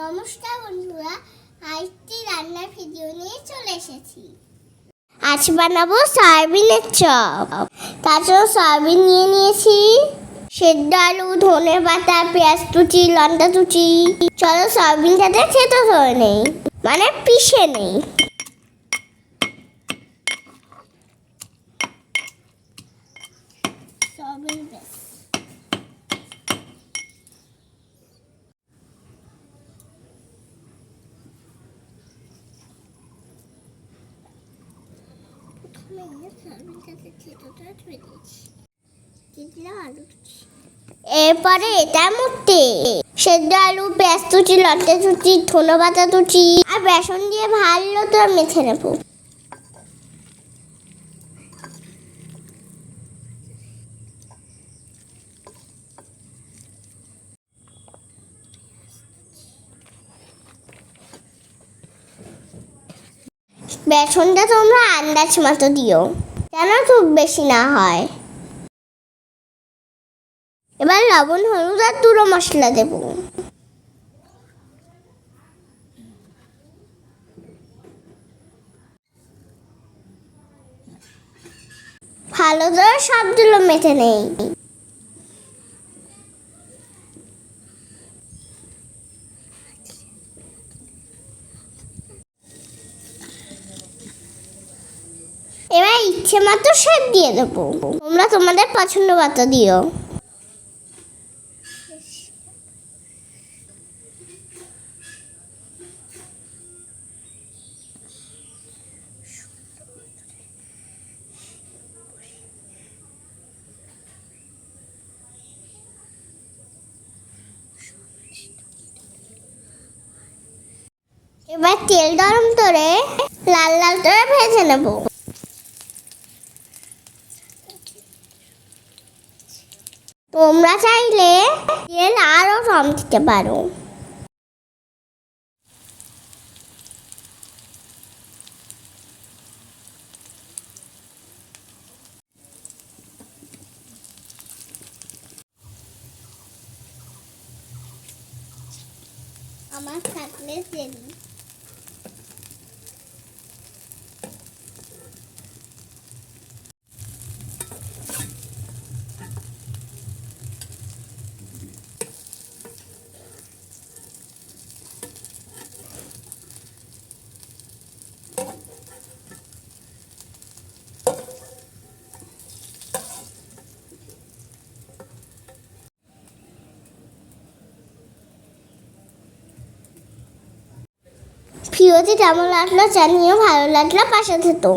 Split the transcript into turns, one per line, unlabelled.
নমস্কার বন্ধুরা রান্নার ভিডিও নিয়ে চলে এসেছি। আজ বানাবো সয়াবিনের চপ। তার জন্য সয়াবিন নিয়ে নিয়েছি। সেদ্ধ আলু ধনে পাতা পেঁয়াজ কুচি লঙ্কা কুচি। চলো সয়াবিনটাতে খেতে ধরে নেই। মানে পিষে নেই। সয়াবিন বেশ প্রথমে সয়াবিনটাকে থেতোটা ধুয়ে দিয়েছি দিয়ে দিলাম আলু কুচি। এরপরে এটা মধ্যে সেদ্ধ আলু, পেঁয়াজ তুচি লটে তুচি ধনে পাতা তুচি আর বেসন দিয়ে ভালো তো মেখে নেব। বেসনটা তোমরা আন্দাজ মতো দিও, যেন খুব বেশি না হয়। এবার লবণ, হলুদ আর তুলো মশলা দেবো। ভালো করে সবগুলো মেখে নেই এবার ইচ্ছে মতো শেপ দিয়ে দেবো। তোমরা তোমাদের পছন্দ মতো দিও। এবার তেল গরম করে লাল লাল করে ভেজে নেব। তোমরা চাইলে তেল আরও কম দিতে পারো। আমার থাকলে তেল। ভিডিওটি কেমন লাগল জানিও ভালো লাগল পাশে থেতো